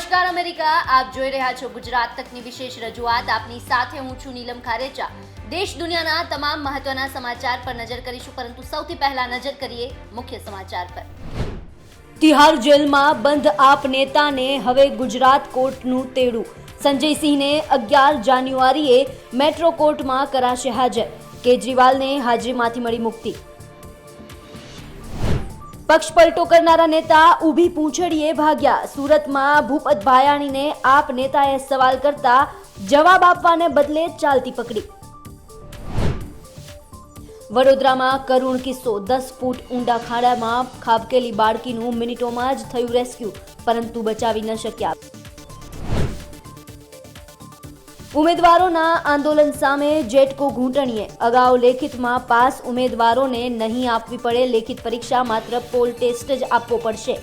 નમસ્કાર અમેરિકા, આપ જોઈ રહ્યા છો ગુજરાત તકની વિશેષ રજૂઆત. આપની સાથે હું છું નીલમ ખારેચા. દેશ દુનિયાના તમામ મહત્વના સમાચાર પર નજર કરીશું, પરંતુ સૌથી પહેલા નજર કરીએ મુખ્ય સમાચાર પર. તિહાર જેલમાં બંધ આપ નેતાને હવે ગુજરાત કોર્ટનું તેડું. સંજયસિંહને અગિયાર જાન્યુઆરીએ મેટ્રો કોર્ટમાં કરાશે હાજર. કેજરીવાલને હાજરીમાંથી મળી મુક્તિ. પક્ષ પલટો કરનારા નેતા ઊભી પૂંછડીએ ભાગ્યા. સુરતમાં ભૂપત ભાયાણીને આપ નેતાએ સવાલ કરતા જવાબ આપવાને બદલે ચાલતી પકડી. વડોદરામાં કરુણ કિસ્સો. દસ ફૂટ ઊંડા ખાડામાં ખાબકેલી બાળકીનું મિનિટોમાં જ થયું રેસ્ક્યુ, પરંતુ બચાવી ન શક્યા. ઉમેદવારોના આંદોલન સામે જેટકો ઘૂંટણીએ. અગાઉ લેખિતમાં પાસ ઉમેદવારોને નહીં આપવી પડે, લેખિત પરીક્ષા માત્ર પોલ ટેસ્ટ જ આપવો પડશે.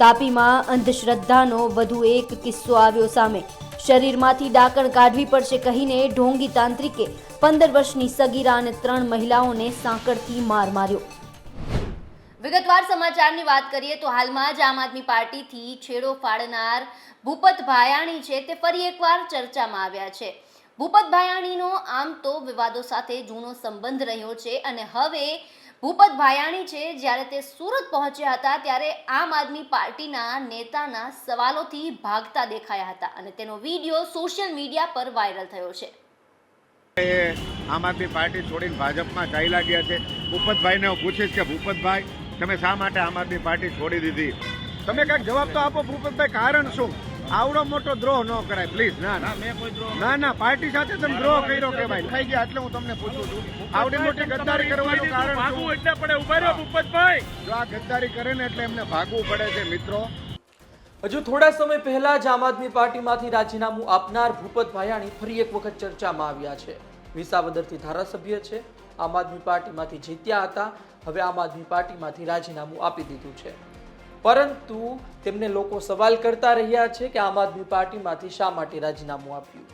તાપીમાં અંધશ્રદ્ધાનો વધુ એક કિસ્સો આવ્યો સામે. શરીરમાંથી ડાકણ કાઢવી પડશે કહીને ઢોંગી તાંત્રિકે પંદર વર્ષની સગીરા અને ત્રણ મહિલાઓને સાંકળથી માર માર્યો. વિગતવાર સમાચારની વાત કરીએ તો હાલમાં જ આમ આદમી પાર્ટીથી છેડો ફાડનાર ભૂપત ભાયાણી છે તે ફરી એકવાર ચર્ચામાં આવ્યા છે. ભૂપત ભાયાણીનો આમ તો વિવાદો સાથે જૂનો સંબંધ રહ્યો છે અને હવે ભૂપત ભાયાણી છે જ્યારે તે સુરત પહોંચ્યા હતા ત્યારે આમ આદમી પાર્ટીના નેતાના સવાલોથી ભાગતા દેખાયા હતા અને તેનો વીડિયો સોશિયલ મીડિયા પર વાયરલ થયો છે. આમ આદમી પાર્ટી છોડીને ભાજપમાં ચાલ્યા લાગ્યા છે. ભૂપતભાઈને હું પૂછીશ કે ભૂપતભાઈ તમે શા માટે આમ આદમી પાર્ટી છોડી દીધી? તમે કાંઈક જવાબ તો આપો ભૂપતભાઈ કારણ શું? આવડો મોટો દ્રોહ ન કરાય પ્લીઝ ના ના. મેં કોઈ દ્રોહ ના ના પાર્ટી સાથે તમે દ્રોહ કર્યો કે ભાઈ થઈ ગયા એટલે હું તમને પૂછું છું. આવડી મોટી ગદ્દારી કરવાનું કારણ ભાગવું એટલે પડે ઊભા રહ્યો ભૂપતભાઈ. જો આ ગદ્દારી કરે ને એટલે એમને ભાગવું પડે છે મિત્રો. હજુ થોડા સમય પહેલા જ આમ આદમી પાર્ટીમાંથી રાજીનામું આપનાર ભૂપત ભાયાણી ફરી એક વખત ચર્ચામાં આવ્યા છે. વિસાવદરથી ધારાસભ્ય છે. આમ આદમી પાર્ટીમાંથી જીત્યા હતા. હવે આમ આદમી પાર્ટીમાંથી રાજીનામું આપી દીધું છે. પરંતુ તેમને લોકો સવાલ કરતા રહ્યા છે કે આમ આદમી પાર્ટીમાંથી શા માટે રાજીનામું આપ્યું?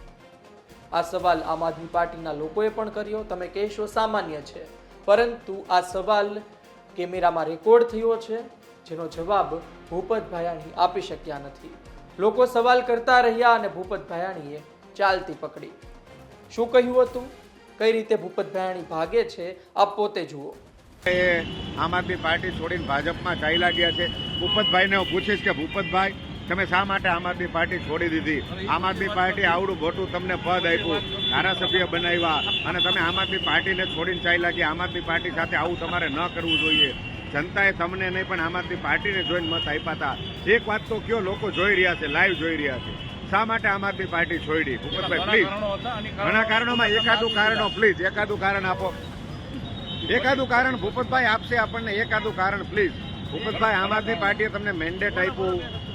આ સવાલ આમ આદમી પાર્ટીના લોકોએ પણ કર્યો, તમે કહેશો સામાન્ય છે. પરંતુ આ સવાલ કેમેરામાં રેકોર્ડ થયો છે, જેનો જવાબ ભૂપત ભાયાણી આપી શક્યા નથી. લોકો સવાલ કરતા રહ્યા અને ભૂપત ભાયાણીએ ચાલતી પકડી. શું કહ્યું હતું? કઈ રીતે ભૂપત ભાયાણી ભાગે છે? આપ પોતે જુઓ. એ આમ આદમી પાર્ટી છોડીને ભાજપમાં ચાલ્યા ગયા છે. ભૂપતભાઈને હું પૂછીશ કે ભૂપતભાઈ તમે શા માટે આમ આદમી પાર્ટી છોડી દીધી? આમ આદમી પાર્ટી આવડું મોટું તમને પદ આપ્યું ધારાસભ્ય બનાવ્યા અને તમે આમ આદમી પાર્ટીને છોડીને ચાલ્યા ગયા. આમ આદમી પાર્ટી સાથે આવું તમારે ન કરવું જોઈએ. જનતાએ તમને નહીં પણ આમ આદમી પાર્ટીને જોઈને મત આપ્યા હતા. એક વાત તો કયો લોકો જોઈ રહ્યા છે લાઈવ જોઈ રહ્યા છે. શા માટે આમ આદમી પાર્ટી છોડી? ભૂપતભાઈ પ્લીઝ. ઘણા કારણોમાં એકાદું કારણો પ્લીઝ એકાદું કારણ આપો. એકાદું કારણ ભૂપતભાઈ, આપશે આપણને એકાદું કારણ પ્લીઝ ભૂપતભાઈ, આમ આદમી પાર્ટીએ તમને મેન્ડેટ આપ્યું.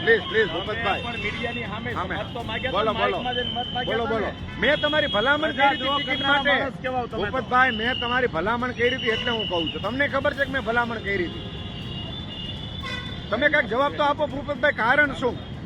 પ્લીઝ પ્લીઝ ભૂપતભાઈ પણ મીડિયાની સામે સામે. મત તો માગ્યા બોલો, બોલો. માઇકમાં જઈને મત માગ્યા બોલો બોલો. મેં તમારી ભલામણ કરી હતી ટિકિટ માટે. ભૂપતભાઈ મેં તમારી ભલામણ કરી હતી એટલે હું કહું છું. તમને ખબર છે કે મેં ભલામણ કરી હતી? તમે કાંઈક જવાબ તો આપો ભૂપતભાઈ કારણ શું?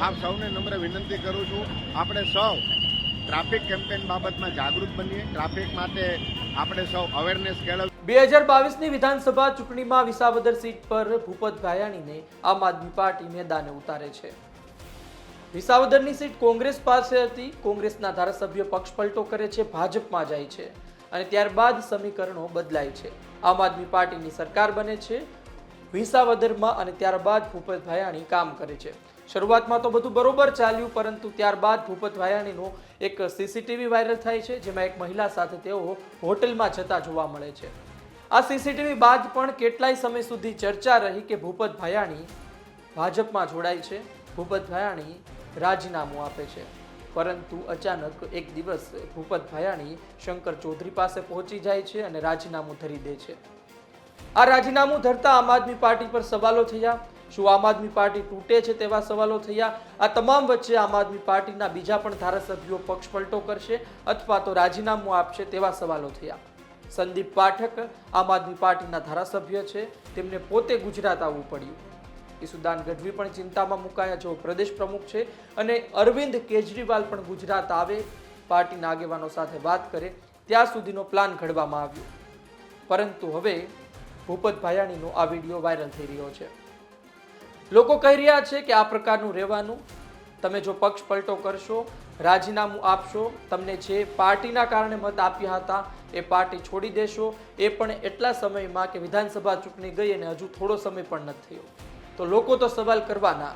આપ સૌને નમ્ર વિનંતી કરું છું, આપણે સૌ ટ્રાફિક કેમ્પેન બાબતમાં જાગૃત બનીએ. ટ્રાફિક માટે આપણે સૌ અવેરનેસ કેળવીએ. બે હજાર બાવીસની વિધાનસભા ચૂંટણીમાં વિસાવદર સીટ પર ભૂપત ભાયાણીને આમ આદમી પાર્ટી મેદાને ઉતારે છે. વિસાવદરની સીટ કોંગ્રેસ પાસે હતી. કોંગ્રેસના ધારાસભ્ય પક્ષ પલટો કરે છે, ભાજપમાં જાય છે અને ત્યારબાદ સમીકરણો બદલાય છે. આમ આદમી પાર્ટીની સરકાર બને છે, વિસાવદરમાં અને ત્યારબાદ ભૂપત ભાયાણી કામ કરે છે. શરૂઆતમાં તો બધું બરોબર ચાલ્યું, પરંતુ ત્યારબાદ ભૂપત વાયાણીનો એક સીસીટીવી વાયરલ થાય છે, જેમાં એક મહિલા સાથે તેઓ હોટલમાં જતા જોવા મળે છે. આ સીસીટીવી બાદ પણ કેટલાય સમય સુધી ચર્ચા રહી કે ભૂપત ભાયાણી ભાજપમાં જોડાય છે. ભૂપત ભાયાણી રાજીનામું આપે છે. પરંતુ અચાનક એક દિવસ ભૂપત ભાયાણી શંકર ચૌધરી પાસે પહોંચી જાય છે અને રાજીનામું ધરી દે છે. આ રાજીનામું ધરતા આમ આદમી પાર્ટી પર સવાલો થયા. શું આમ આદમી પાર્ટી તૂટે છે તેવા સવાલો થયા? આ તમામ વચ્ચે આમ આદમી પાર્ટીના બીજા પણ ધારાસભ્યો પક્ષ પલટો કરશે અથવા તો રાજીનામું આપશે તેવા સવાલો થયા. સંદીપ પાઠક આમ આદમી પાર્ટીના ધારાસભ્ય છે. તેમને પોતે ગુજરાત આવવું પડ્યું. ઈસુદાન ગઢવી પણ ચિંતામાં મુકાયા જેઓ પ્રદેશ પ્રમુખ છે અને અરવિંદ કેજરીવાલ પણ ગુજરાત આવે પાર્ટીના આગેવાનો સાથે વાત કરે ત્યાં સુધીનો પ્લાન ઘડવામાં આવ્યો. પરંતુ હવે ભૂપત ભાયાણીનો આ વીડિયો વાયરલ થઈ રહ્યો છે. લોકો કહી રહ્યા છે કે આ પ્રકારનું રહેવાનું તમે જો પક્ષ પલટો કરશો, રાજીનામું આપશો, તમને જે પાર્ટીના કારણે મત આપ્યા હતા એ પાર્ટી છોડી દેશો. એ પણ એટલા સમયમાં કે વિધાનસભા ચૂંટણી ગઈ અને હજુ થોડો સમય પણ નથી થયો. તો લોકો તો સવાલ કરવાના.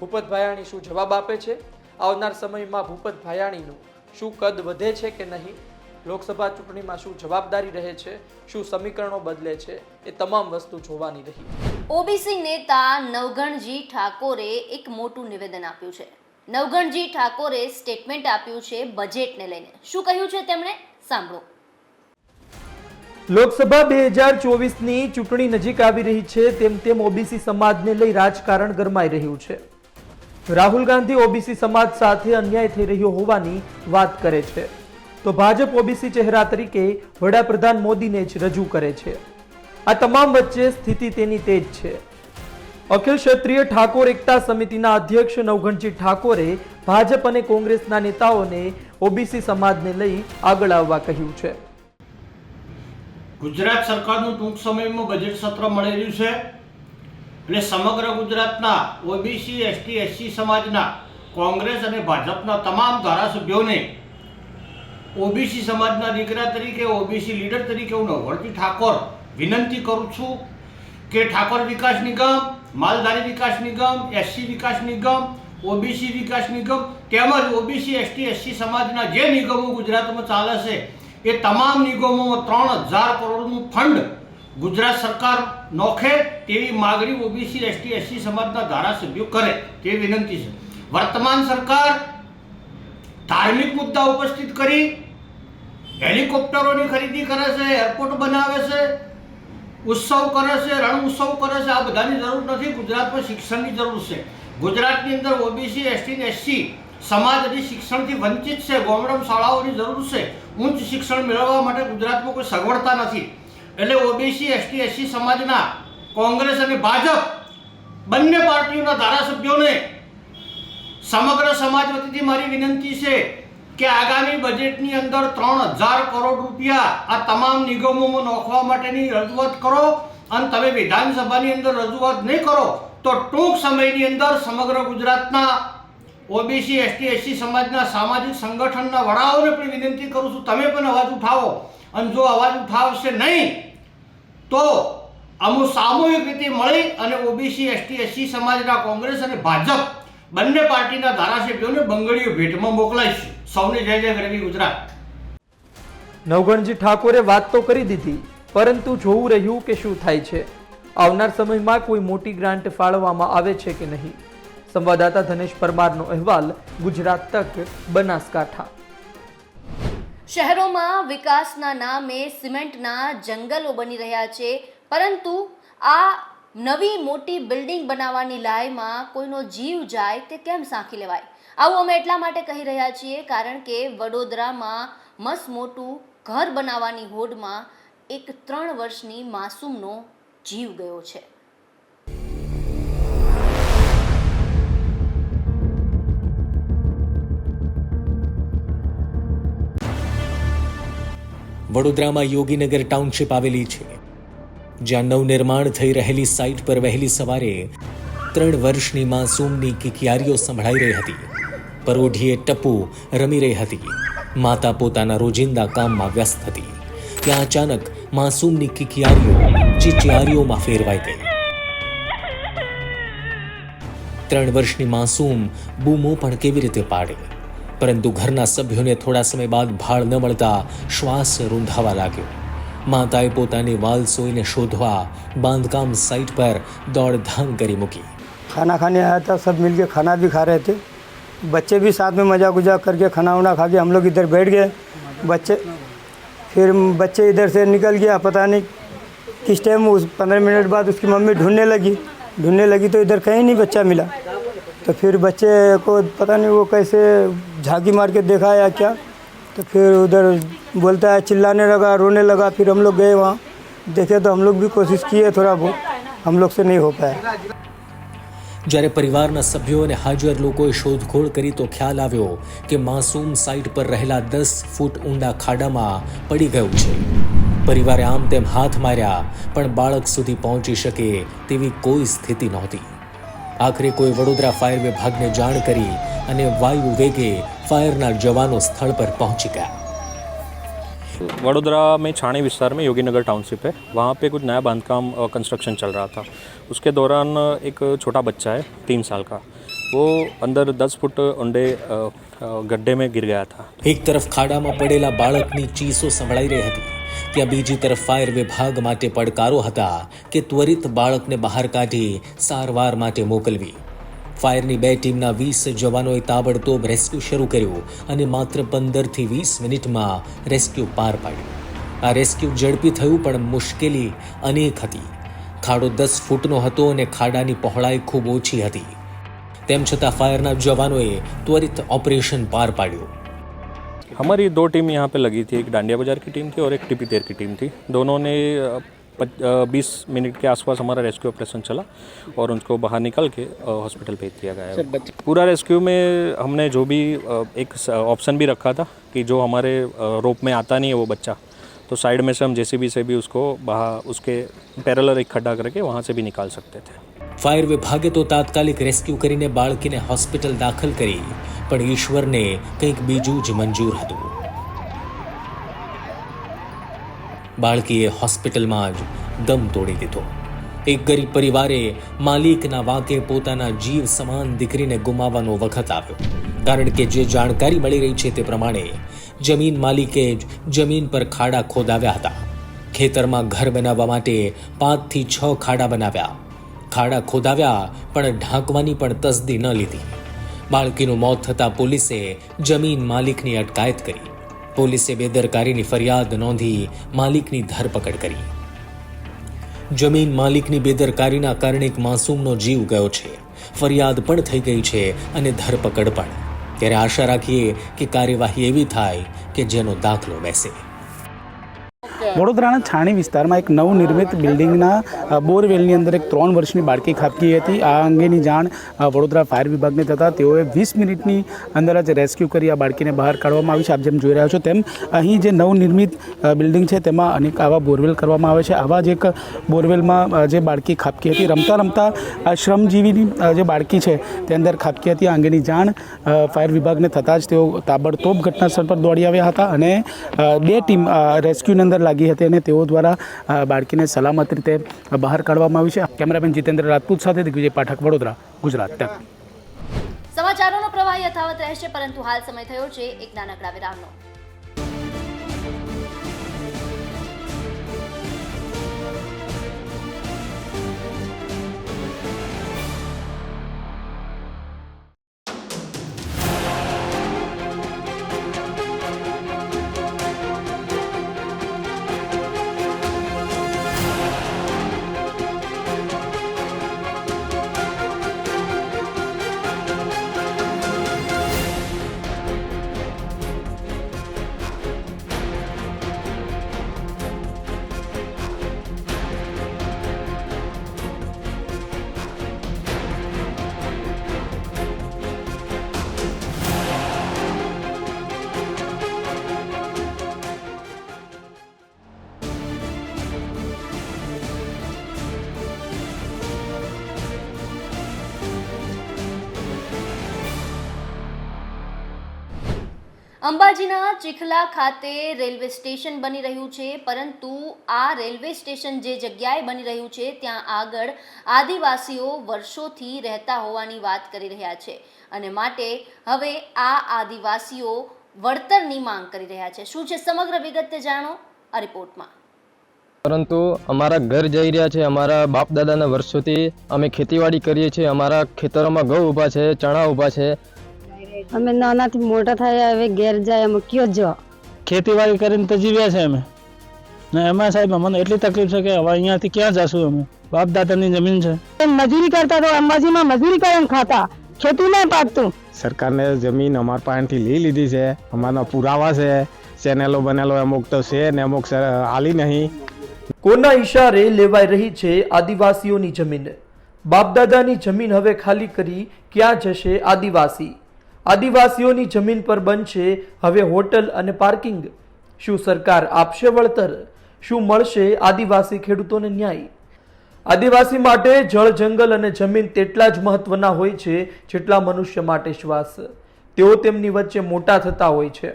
ભૂપત ભાયાણી શું જવાબ આપે છે? આવનાર સમયમાં ભૂપત ભાયાણીનું શું કદ વધે છે કે નહીં? લોકસભા ચૂંટણીમાં શું જવાબદારી રહે છે શું સમીકરણો બદલે છે એ તમામ વસ્તુ જોવાની રહી. ઓબીસી નેતા નવગણજી ઠાકોરે એક મોટું નિવેદન આપ્યું છે. નવગણજી ઠાકોરે સ્ટેટમેન્ટ આપ્યું છે બજેટને લઈને. શું કહ્યું છે તેમણે? સાંભળો. લોકસભા બે હજાર ચોવીસની ચૂંટણી નજીક આવી રહી છે તેમ તેમ ઓબીસી સમાજને લઈ રાજકારણ ગરમાઈ રહ્યું છે. રાહુલ ગાંધી ઓબીસી સમાજ સાથે અન્યાય થઈ રહ્યો હોવાની વાત કરે છે. તો ભાજપ ઓબીસી ચહેરા તરીકે વડાપ્રધાન મોદીને જ રજૂ કરે છે. આ તમામ વચ્ચે સ્થિતિ તેની તેજ છે. અખિલ ક્ષત્રિય ઠાકોર એકતા સમિતિના અધ્યક્ષ નવઘણજી ઠાકોરે ભાજપ અને કોંગ્રેસના નેતાઓને ઓબીસી સમાજને લઈ આગળ આવવા કહ્યું છે. ગુજરાત સરકારનું ટૂંક સમયમાં બજેટ સત્ર મળી રહ્યું છે અને સમગ્ર ગુજરાતના ઓબીસી, એસટી, એસસી સમાજના કોંગ્રેસ અને ભાજપના તમામ ધારાસભ્યોને ઓબીસી સમાજના દીકરા તરીકે, ઓબીસી લીડર તરીકે હું નવવરજી ઠાકોર વિનંતી કરું છું કે ઠાકોર વિકાસ નિગમ, માલધારી વિકાસ નિગમ એસસી વિકાસ નિગમ ઓબીસી વિકાસ નિગમ તેમજ ઓબીસી એસટી એસસી સમાજના જે નિગમો ગુજરાતમાં ચાલે છે એ તમામ નિગમોમાં ત્રણ હજાર કરોડનું ફંડ ગુજરાત સરકાર નોખે તેવી માગણી ઓબીસી એસટી એસસી સમાજના ધારાસભ્યો કરે તે વિનંતી છે. વર્તમાન સરકાર ધાર્મિક મુદ્દા ઉપસ્થિત કરી હેલિકોપ્ટરોની ખરીદી કરે છે, એરપોર્ટ બનાવે છે, ઉત્સવ કરે છે, રણ ઉત્સવ કરે છે, આ બધાની જરૂર નથી ગુજરાતમાં શિક્ષણની જરૂર છે. ગુજરાતની અંદર ઓબીસી એસટી ને એસસી સમાજ હજી શિક્ષણથી વંચિત છે, ગોમડમ શાળાઓની જરૂર છે. ઉચ્ચ શિક્ષણ મેળવવા માટે ગુજરાતમાં કોઈ સગવડતા નથી. એટલે ઓબીસી એસટી એસસી સમાજના કોંગ્રેસ અને ભાજપ બંને પાર્ટીઓના ધારાસભ્યોને સમગ્ર સમાજ વતીથી મારી વિનંતી છે કે આગામી બજેટની અંદર ત્રણ હજાર કરોડ રૂપિયા આ તમામ નિગમોમાં નોખવા માટેની રજૂઆત કરો અને તમે વિધાનસભાની અંદર રજૂઆત નહીં કરો તો ટૂંક સમયની અંદર સમગ્ર ગુજરાતના ઓબીસી, એસટી, એસસી સમાજના સામાજિક સંગઠનના વડાઓને પણ વિનંતી કરું છું, તમે પણ અવાજ ઉઠાવો. અને જો અવાજ ઉઠાવશે નહીં, તો અમુક સામૂહિક રીતે મળી અને ઓબીસી, એસટી, એસસી સમાજના કોંગ્રેસ અને ભાજપ બંને પાર્ટીના ધારાસભ્યોને બંગડીઓ ભેટમાં મોકલાઈશું સૌને જય જય ગરવી ગુજરાત. નવગણજી ઠાકોરે વાત તો કરી દીધી પરંતુ જોવું રહ્યું કે શું થાય છે. આવનાર સમયમાં કોઈ મોટી ગ્રાન્ટ ફાળવવામાં આવે છે કે નહીં? સંવાદદાતા ધનેશ પરમારનો અહેવાલ ગુજરાત તક બનાસકાંઠા. શહેરોમાં વિકાસના નામે સિમેન્ટના જંગલો બની રહ્યા છે પરંતુ આ નવી મોટી બિલ્ડિંગ બનાવવાની લાયમાં કોઈનો જીવ જાય તે કેમ સાંખી લેવાય? આવું અમે એટલા માટે કહી રહ્યા છીએ કારણ કે વડોદરામાં મસ્ત મોટું ઘર બનાવવાની હોડમાં એક ત્રણ વર્ષની માસૂમનો જીવ ગયો છે. વડોદરામાં યોગીનગર ટાઉનશીપ આવેલી છે. જ્યાં નવનિર્માણ થઈ રહેલી સાઇટ પર વહેલી સવારે ત્રણ વર્ષની માસૂમની કિકિયારીઓ સંભળાઈ રહી હતી. પરોઢીએ ટપુ રમી રહી હતી. માતા પોતાના રોજિંદા કામમાં વ્યસ્ત હતી. ત્યાં અચાનક માસૂમની કિકિયારીઓ ચીચિયારીઓમાં ફેરવાઈ ગઈ. ત્રણ વર્ષની માસૂમ બૂમો પણ કેવી રીતે પાડે? પરંતુ ઘરના સભ્યોને થોડા સમય બાદ ભાળ ન મળતા શ્વાસ રૂંધાવા લાગ્યો. માતાએ પોતાની વાલસોઈને શોધવા બાંધકામ સાઇટ પર દોડધામ કરી મૂકી खाना खाने आया था सब मिलके खाना भी खा रहे थे बच्चे भी साथ में मजाक उजाक करके खाना वाना खा के हम लोग इधर बैठ गए बच्चे फिर बच्चे इधर से निकल गया पता नहीं किस टाइम उस पंद्रह मिनट बाद उसकी मम्मी ढूंढने लगी ढूंढने लगी तो इधर कहीं नहीं बच्चा मिला तो फिर बच्चे को पता नहीं वो कैसे झांकी मार के देखा या क्या तो फिर उधर बोलता है चिल्लाने लगा रोने लगा फिर हम लोग गए वहाँ देखे तो हम लोग भी कोशिश किए थोड़ा बहुत हम लोग से नहीं हो पाया જ્યારે પરિવારના સભ્યો અને હાજર લોકોએ શોધખોળ કરી તો ખ્યાલ આવ્યો કે માસૂમ સાઇટ પર રહેલા દસ ફૂટ ઊંડા ખાડામાં પડી ગયું છે પરિવારે આમ તેમ હાથ માર્યા પણ બાળક સુધી પહોંચી શકે તેવી કોઈ સ્થિતિ નહોતી આખરે કોઈ વડોદરા ફાયર વિભાગને જાણ કરી અને વાયુ વેગે ફાયરના જવાનો સ્થળ પર પહોંચી ગયા वडोदरा में छाणी विस्तार में योगी नगर टाउनशिप है वहाँ पे कुछ नया बांधकाम कंस्ट्रक्शन चल रहा था उसके दौरान एक छोटा बच्चा है तीन साल का वो अंदर दस फुट ऊंडे अ, अ, गड्ढे में गिर गया था એક તરફ ખાડામાં પડેલા બાળકની ચીસો સંભળાઈ રહી હતી ત્યાં બીજી તરફ ફાયર વિભાગ માટે પડકારો હતા કે ત્વરિત બાળકને બહાર કાઢી સારવાર માટે મોકલવી. ફાયરની બે ટીમના વીસ જવાનોએ તાબડતોબ રેસ્ક્યુ શરૂ કર્યું અને માત્ર પંદરથી વીસ મિનિટમાં રેસ્ક્યુ પાર પાડ્યું. આ રેસ્ક્યુ ઝડપી થયું પણ મુશ્કેલી અનેક હતી. ખાડો દસ ફૂટનો હતો અને ખાડાની પહોળાઈ ખૂબ ઓછી હતી. તેમ છતાં ફાયરના જવાનોએ ત્વરિત ઓપરેશન પાર પાડ્યું. हमारी दो टीम यहाँ पे लगी थी एक डांडिया बाजार की टीम थी और एक टिपी तेर की टीम थी दोनों ने बीस मिनट के आसपास हमारा रेस्क्यू ऑपरेशन चला और उनको बाहर निकाल के अ, हॉस्पिटल भेज दिया गया है पूरा रेस्क्यू में हमने जो भी अ, एक ऑप्शन भी रखा था कि जो हमारे अ, रोप में आता नहीं है वो बच्चा तो साइड में से हम जेसीबी से भी उसको बाहर उसके पैरेलल एक खड्डा करके वहाँ से भी निकाल सकते थे ફાયર વિભાગે તો તાત્કાલિક રેસ્ક્યુ કરીને બાળકીને હોસ્પિટલ દાખલ કરી પણ ઈશ્વરને કંઈક બીજું જ મંજૂર હતું. બાળકીએ હોસ્પિટલમાં જ દમ તોડી દીધો. એક ગરીબ પરિવારે માલિકના વાંકે પોતાના જીવ સમાન દીકરીને ગુમાવવાનો વખત આવ્યો. કારણ કે જે જાણકારી મળી રહી છે તે પ્રમાણે જમીન માલિકે જ જમીન પર ખાડા ખોદાવ્યા હતા. ખેતરમાં ઘર બનાવવા માટે પાંચથી છ ખાડા બનાવ્યા. ખાડા ખોદાવ્યા, પણ ઢાંકવાની પણ તસદી ન લીધી. બાળકીનું મોત થતાં પોલીસે જમીન માલિકની અટકાયત કરી. પોલીસે બેદરકારીની ફરિયાદ નોંધી માલિકની ધરપકડ કરી. જમીન માલિકની બેદરકારીના કારણે એક માસૂમનો જીવ ગયો છે. ફરિયાદ પણ થઈ ગઈ છે અને ધરપકડ પણ. ત્યારે આશા રાખીએ કે કાર્યવાહી એવી થાય કે જેનો દાખલો બેસે. વડોદરાના છાણી વિસ્તારમાં એક નવનિર્મિત બિલ્ડિંગના બોરવેલની અંદર એક ત્રણ વર્ષની બાળકી ખાબકી હતી. આ અંગેની જાણ વડોદરા ફાયર વિભાગને થતાં તેઓએ વીસ મિનિટની અંદર જ રેસ્ક્યુ કરી આ બાળકીને બહાર કાઢવામાં આવી છે. આપ જેમ જોઈ રહ્યા છો તેમ અહીં જે નવનિર્મિત બિલ્ડિંગ છે તેમાં અનેક આવા બોરવેલ કરવામાં આવે છે. આવા જ એક બોરવેલમાં જે બાળકી ખાબકી હતી, રમતા રમતા આ શ્રમજીવીની જે બાળકી છે તે અંદર ખાબકી હતી. આ અંગેની જાણ ફાયર વિભાગને થતાં જ તેઓ તાબડતોબ ઘટના સ્થળ પર દોડી આવ્યા હતા અને બે ટીમ રેસ્ક્યુની અંદર લાગી હતી અને તેઓ દ્વારા બાળકીને સલામત રીતે બહાર કાઢવામાં આવી છે. કેમેરામેન જીતેન્દ્ર રાજપૂત સાથે દિગ્વિજય પાઠક વડોદરા, ગુજરાત સમાચારોનો પ્રવાહ યથાવત રહેશે, પરંતુ હાલ સમય થયો છે એક નાનકડા વિરામનો. અંબાજીના ચીખલા ખાતે રેલવે સ્ટેશન બની રહ્યું છે, પરંતુ આ રેલવે સ્ટેશન જે જગ્યાએ બની રહ્યું છે, ત્યાં આગળ આદિવાસીઓ વર્ષોથી રહેતા હોવાની વાત કરી રહ્યા છે અને માટે હવે આ આદિવાસીઓ વળતરની માંગ કરી રહ્યા છે. શું છે સમગ્ર વિગત તે જાણો આ રિપોર્ટમાં? પરંતુ અમારા ઘર જઈ રહ્યા છે, અમારા બાપ દાદાના વર્ષોથી અમે ખેતીવાડી કરીએ છીએ, અમારા ખેતરોમાં ઘઉં ઊભા છે, ચણા ઊભા છે અમે નાનાથી મોટા થયા હવે ઘેર જાય અમે કયો જો ખેતીવાડી કરીને તો જીવ્યા છે અમે. ને એમાં સાહેબ અમને એટલી તકલીફ છે કે હવે અહીંયાથી ક્યાં જશું અમે? બાપ દાદાની જમીન છે. મજૂરી કરતા તો અંબાજીમાં મજૂરી કરીને ખાતા. ખેતી નહીં પાકતું સરકારને જમીન અમારા પાસેથી લઈ લીધી છે. અમારા પુરાવા છે. ચેનલો બનેલો અમુક તો છે ને અમુક આલી નહીં. કોના ઈશારે લેવાઈ રહી છે આદિવાસીઓની જમીન? બાપદાદાની જમીન હવે ખાલી કરી ક્યાં જશે આદિવાસી? આદિવાસીઓની જમીન પર બનશે. હવે હોટલ અને પાર્કિંગ. શું સરકાર આપશે વળતર? શું મળશે આદિવાસી ખેડૂતોને ન્યાય? આદિવાસી માટે જળ, જંગલ અને જમીન તેટલા જ મહત્વના હોય છે જેટલા મનુષ્ય માટે શ્વાસ. તેઓ તેમની વચ્ચે મોટા થતા હોય છે.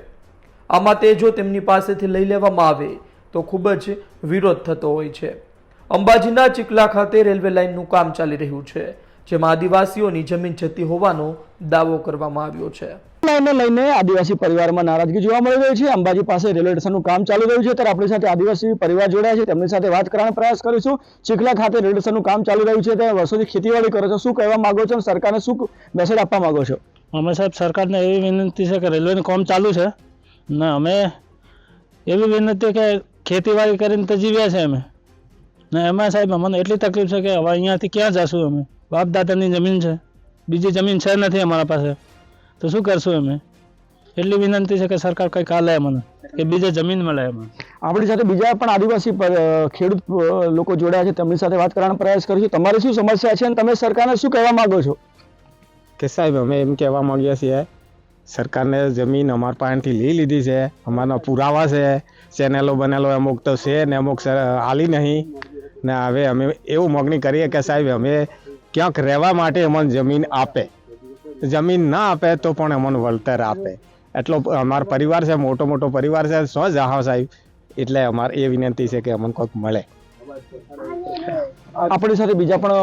આમાં તે જો તેમની પાસેથી લઈ લેવામાં આવે, તો ખૂબ જ વિરોધ થતો હોય છે. અંબાજીના ચીકલા ખાતે રેલવે લાઇનનું કામ ચાલી રહ્યું છે. જેમાં આદિવાસીઓની જમીન જતી હોવાનો દાવો કરવામાં આવ્યો છે. લઈને લઈને આદિવાસી પરિવારમાં નારાજગી જોવા મળી રહી છે. અંબાજી પાસે રેલવે સ્ટેશનનું કામ ચાલી રહ્યું છે. ત્યારે આપણી સાથે આદિવાસી પરિવાર જોડાયા છે. તેમની સાથે વાત કરવાનો પ્રયાસ કરીશું. ચીખલા ખાતે રેલવે સ્ટેશનનું કામ ચાલી રહ્યું છે. ત્યાં વર્ષોથી ખેતીવાડી કરો છો. શું કહેવા માંગો છો અને સરકારને શું મેસેજ આપવા માંગો છો? અમે સાહેબ સરકારને એવી વિનંતી છે કે રેલવેનું કામ ચાલુ છે. ને અમે એવી વિનંતી કે ખેતીવાડી કરીને તો જીવ્યા છે અમે. ને એમાં સાહેબ અમને એટલી તકલીફ છે કે હવે અહીંયાથી ક્યાં જશું અમે? બાપ દાદાની જમીન છે. બીજી જમીન છે નથી અમારા પાસે. તો શું કરશું અમે? એટલી વિનંતી છે કે સરકાર કંઈક હાલે મને કે બીજે જમીન મળે એમાં આપણી સાથે બીજા પણ આદિવાસી ખેડૂત લોકો જોડાયા છે તેમની સાથે વાત કરવાનો પ્રયાસ કરીશું. તમારી શું સમસ્યા છે અને તમે સરકારને શું કહેવા માંગો છો? કે સાહેબ અમે એમ કહેવા માંગીએ છીએ સરકારને જમીન અમારા પાસેથી લઈ લીધી છે અમારા પુરાવા છે ચેનલો બનેલો અમુક તો છે ને અમુક આલી નહીં. ને હવે અમે એવું માગણી કરીએ કે સાહેબ અમે ક્યાંક રહેવા માટે અમને જમીન આપે. જમીન ના આપે તો પણ અમને વળતર આપે. એટલો અમારો પરિવાર છે મોટો મોટો પરિવાર છે સો જહા સાહેબ. એટલે અમારે એ વિનંતી છે કે અમને કોઈક મળે. આપણી સાથે બીજા પણ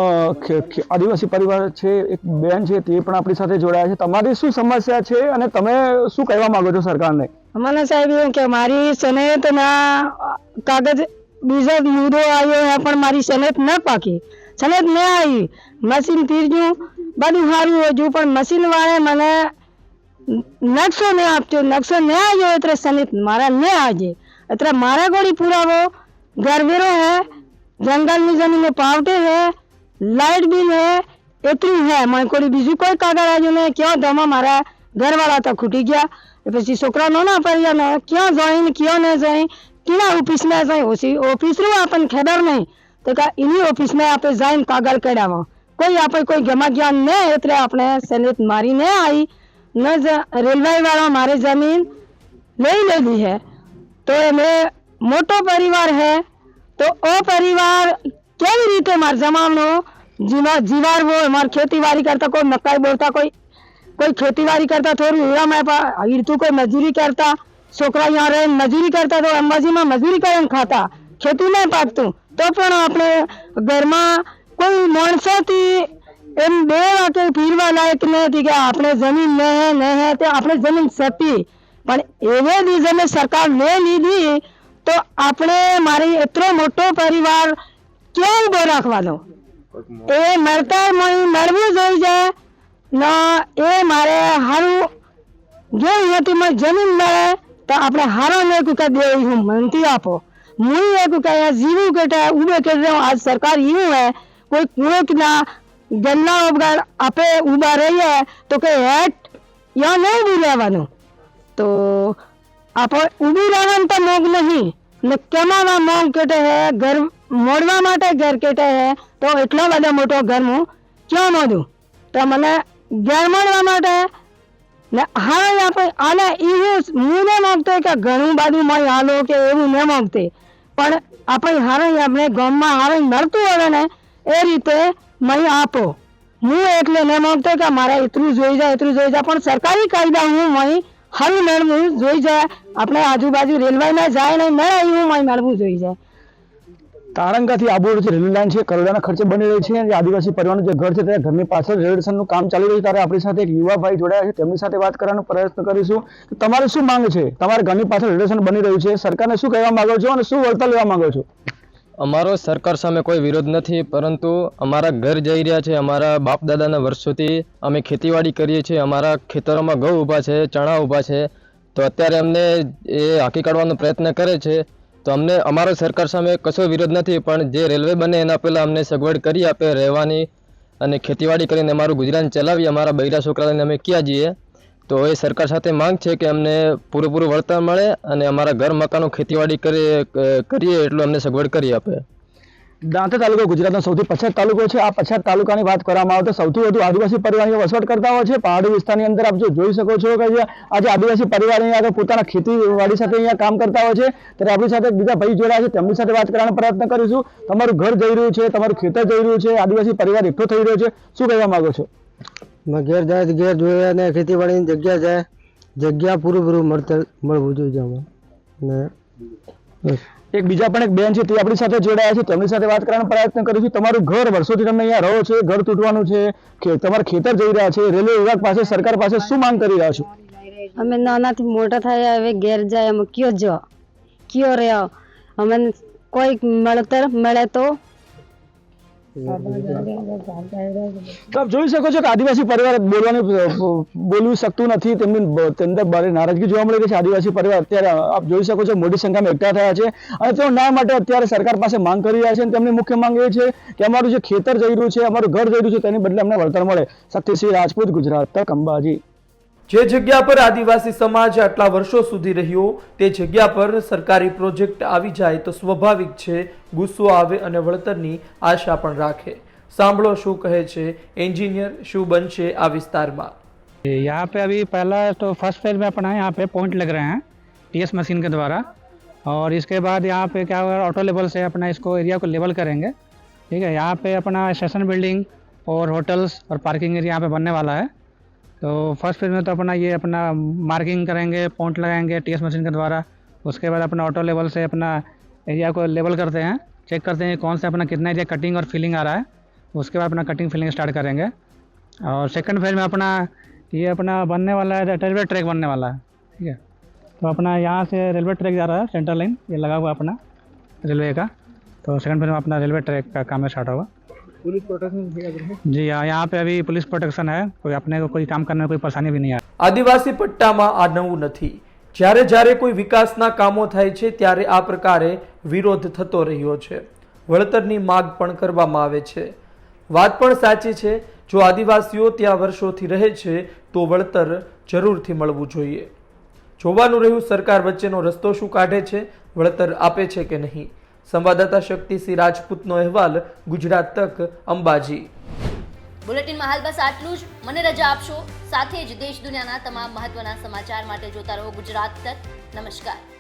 આદિવાસી પરિવાર છે એક બેન છે તે પણ આપણી સાથે જોડાયા છે. તમારી શું સમસ્યા છે અને તમે શું કહેવા માંગો છો સરકારને? મને સાહેબ એવું કે મારી સનેતના કાગળ બીજો મુદ્દો આવ્યો પણ મારી સનેત ન પાકી. સનેત ન આવી મશીન ફીરજું બધું સારું હોજું પણ મશીન વાળે મને નકશો ન આપતો નકશો ન આવ્યો એટલે સનેત મારા ન આજે એટલે મારા ગોળી પુરાવો ગરવેરો હે જંગલની જમીન પાવટે હે લાઇટ બિલ હે એટલું હે મને કોઈ બીજું કોઈ કાગળ આવ્યું નહીં ક્યાં ધોમાં મારા ઘરવાળા તો ખૂટી ગયા એ પછી છોકરા નો ના પડ્યા ને ક્યાં જાય ને ક્યાં ન જાય કેના ઓફિસમાં જાય ઓછી ઓફિસનું આપણને ખબર નહીં તો કે એની ઓફિસમાં આપણે જઈને કાગળ કઢાવવા કોઈ આપણે કોઈ ગમા જ્ઞાન ને એટલે આપણે સનેત મારી ને આવી ન રેલવે વાળા મારી જમીન લઈ લીધી હે. તો એમે મોટો પરિવાર હે. તો ઓ પરિવાર કેવી રીતે મારા જમાનો જીવા, જીવાડવો? મારે ખેતીવાડી કરતા કોઈ મકાઈ બોલતા કોઈ કોઈ ખેતીવાડી કરતા થોડું હીરામાં હીરતું કોઈ મજૂરી કરતા. છોકરા અહીંયા રહે મજૂરી કરતા તો અંબાજીમાં મજૂરી કરીને ખાતા. ખેતી નહીં પાકતું. તો પણ આપણે ઘરમાં કોઈ માણસાથી એમ બે વાક્ય ફીરવા લાયક નથી કે આપણે જમીન ન હે ન હે, તે આપણે જમીન સતી પણ એવે મેં સરકાર લે લીધી તો આપણે મારી એટલો મોટો પરિવાર ક્યાં ઊભો રાખવાનો? એ મળતા મળી મળવું છે. ને, એ મારે સારું જોયું અહીંયાથી મને જમીન મળે તો આપણે હારો ને કે દે હું મનથી આપો. હું એક કે જીવું કે ઉભે કે આજ સરકાર એવું હે કોઈ કોઈક ના ગલ્લા વગર આપે ઊભા રહીએ તો કે હેટ યા નહીં ઊભું રહેવાનું તો આપણે ઊભું રહેવાનું તો મોગ નહીં ને કમાવા મોગ કેટે હે ઘર મોડવા માટે ઘર કેટે હે તો એટલો બધો મોટો ઘર હું ક્યાં મોડું તો મને ઘર મળવા માટે ને હવે આપણે આને એવું હું ન માગતો કે ઘણું બધું મય હાલો કે એવું ન માગતી પણ આપણે હારે આપણે ગામમાં હારે મળતું હવે ને એ રીતે મય આપો. હું એટલે ન માગતો કે મારે એટલું જોઈ જાય એટલું જોઈ જાય, પણ સરકારી કાયદા હું મય હારું મેળવું જોઈ જાય. આપણે આજુબાજુ રેલવેમાં જાય ને ના હું મારે મેળવું જોઈ જાય. તારંગાથી આબુ જે રેલવે લાઇન છે કરોડાના ખર્ચે બની રહી છે અને આદિવાસી પરિવારનું જે ઘર છે ત્યાં ઘરની પાછળ રેલવેશનનું કામ ચાલી રહ્યું છે, ત્યારે આપણી સાથે એક યુવા ભાઈ જોડાયા છે, તેમની સાથે વાત કરવાનો પ્રયત્ન કરીશું. તમારે શું માંગ છે? તમારા ઘરની પાછળ રેલવેશન બની રહ્યું છે, સરકારને શું કહેવા માંગો છો અને શું વળતર લેવા માંગો છો? અમારો સરકાર સામે કોઈ વિરોધ નથી, પરંતુ અમારા ઘર જઈ રહ્યા છે, અમારા બાપ દાદાના વર્ષોથી અમે ખેતીવાડી કરીએ છીએ, અમારા ખેતરોમાં ઘઉં ઊભા છે, ચણા ઊભા છે, તો અત્યારે અમને એ હાંકી કાઢવાનો પ્રયત્ન કરે છે. તો અમને, અમારો સરકાર સામે કશો વિરોધ નથી, પણ જે રેલવે બને એના પહેલાં અમને સગવડ કરી આપે, રહેવાની અને ખેતીવાડી કરીને અમારું ગુજરાન ચલાવીએ, અમારા બૈરા છોકરાને અમે ક્યાં જઈએ? તો એ સરકાર સાથે માંગ છે કે અમને પૂરેપૂરું વળતર મળે અને અમારા ઘર મકાનો ખેતીવાડી કરીએ કરીએ, એટલું અમને સગવડ કરી આપે. દાંતા તાલુકો ગુજરાતનો સૌથી પછાત તાલુકો છે. આ પછાત તાલુકાની વાત કરવામાં આવે તો સૌથી વધુ આદિવાસી પરિવારની વસવાટ કરતા હોય છે. પહાડી વિસ્તારની અંદર આપ જો જોઈ શકો છો કે આજે આદિવાસી પરિવાર અહીંયા પોતાના ખેતીવાડી સાથે અહીંયા કામ કરતા હોય છે. ત્યારે આપણી સાથે બીજા ભાઈ જોડાયા છે. તેમની સાથે વાત કરવાનો પ્રયત્ન કરીશું. તમારું ઘર જઈ રહ્યું છે, તમારું ખેતર જઈ રહ્યું છે. આદિવાસી પરિવાર એકઠો થઈ રહ્યો છે. શું કહેવા માંગો છો? ઘેર જાય ઘેર જોઈએ અને ખેતીવાડીની જગ્યા જાય. જગ્યા પૂરું પૂરું મળતર મળવું જોઈએ ને એક બીજા પણ એક બેન છે, તે આપણી સાથે જોડાયા છે તેમની સાથે વાત કરવાનો પ્રયત્ન કરીશું તમારું ઘર વર્ષોથી તમે અહીંયા રહો છો, ઘર તૂટવાનું છે, કે તમારા ખેતર જઈ રહ્યા છે, રેલવે વિભાગ પાસે, સરકાર પાસે શું માંગ કરી રહ્યા છો? અમે નાનાથી મોટા થયા, હવે ઘેર જાય, અમે કયો જો કયો રહ્યો? અમે કોઈ મળતર મળે તો આપ જોઈ શકો છો કે આદિવાસી પરિવાર બોલવાનું બોલવું શકતું નથી. તેમની અંદર ભારે નારાજગી જોવા મળી રહી છે આદિવાસી પરિવાર અત્યારે આપ જોઈ શકો છો મોટી સંખ્યામાં એકઠા થયા છે. અને તેઓ ન્યાય માટે અત્યારે સરકાર પાસે માંગ કરી રહ્યા છે અને તેમની મુખ્ય માંગ એ છે કે અમારું જે ખેતર જઈ રહ્યું છે, અમારું ઘર જઈ રહ્યું છે, તેની બદલે અમને વળતર મળે. શક્તિસિંહ રાજપૂત, ગુજરાત તક અંબાજી. જે જગ્યા પર આદિવાસી સમાજ આટલા વર્ષો સુધી રહ્યો તે જગ્યા પર સરકારી પ્રોજેક્ટ આવી જાય તો સ્વાભાવિક છે ગુસ્સો આવે અને વળતરની આશા પણ રાખે સાંભળો શું કહે છે એન્જિનિયર શું બનશે આ વિસ્તારમાં यहाँ पे अभी पहला तो फर्स्ट फेज में अपना यहाँ पे पॉइंट लग रहे हैं टीएस मशीन के द्वारा और इसके बाद यहाँ पे क्या होगा ऑटो लेवल से अपना इसको एरिया को लेवल करेंगे ठीक है यहाँ पे अपना स्टेशन बिल्डिंग और होटल्स और पार्किंग एरिया यहाँ पे बनने वाला है तो फ़र्स्ट फ़ेज़ में तो अपना ये अपना मार्किंग करेंगे पॉइंट लगाएँगे टीएस मशीन के द्वारा। उसके बाद अपना ऑटो लेवल से अपना एरिया को लेवल करते हैं चेक करते हैं कौन सा अपना कितना एरिया कटिंग और फिलिंग आ रहा है। उसके बाद अपना कटिंग फिलिंग स्टार्ट करेंगे। और सेकंड फ़ेज़ में अपना ये अपना बनने वाला है रेलवे ट्रैक बनने वाला है, ठीक है। तो अपना यहाँ से रेलवे ट्रैक जा रहा है सेंट्रल लाइन ये लगा हुआ अपना रेलवे का। तो सेकंड फ़ेज़ में अपना रेलवे ट्रैक का काम स्टार्ट होगा। पुलिस प्रोटेक्शन जी हाँ यहाँ पे अभी पुलिस प्रोटेक्शन है कोई अपने को कोई काम करने में कोई परेशानी भी नहीं आ આદિવાસી પટ્ટામાં આ નવું નથી જ્યારે જ્યારે કોઈ વિકાસના કામો થાય છે ત્યારે આ પ્રકારે વિરોધ થતો રહ્યો છે વળતરની માગ પણ કરવામાં આવે છે વાત પણ સાચી છે જો આદિવાસીઓ ત્યાં વર્ષોથી રહે છે તો વળતર જરૂરથી મળવું જોઈએ જોવાનું રહ્યું સરકાર વચ્ચેનો રસ્તો શું કાઢે છે વળતર આપે છે કે નહીં સંવાદદાતા શક્તિસિંહ રાજપૂતનો અહેવાલ ગુજરાત તક અંબાજી. બુલેટિનમાં હાલ બસ આટલું જ. મને રજા આપશો? સાથે જ દેશ દુનિયાના તમામ મહત્વના સમાચાર માટે જોતા રહો ગુજરાત તક. નમસ્કાર.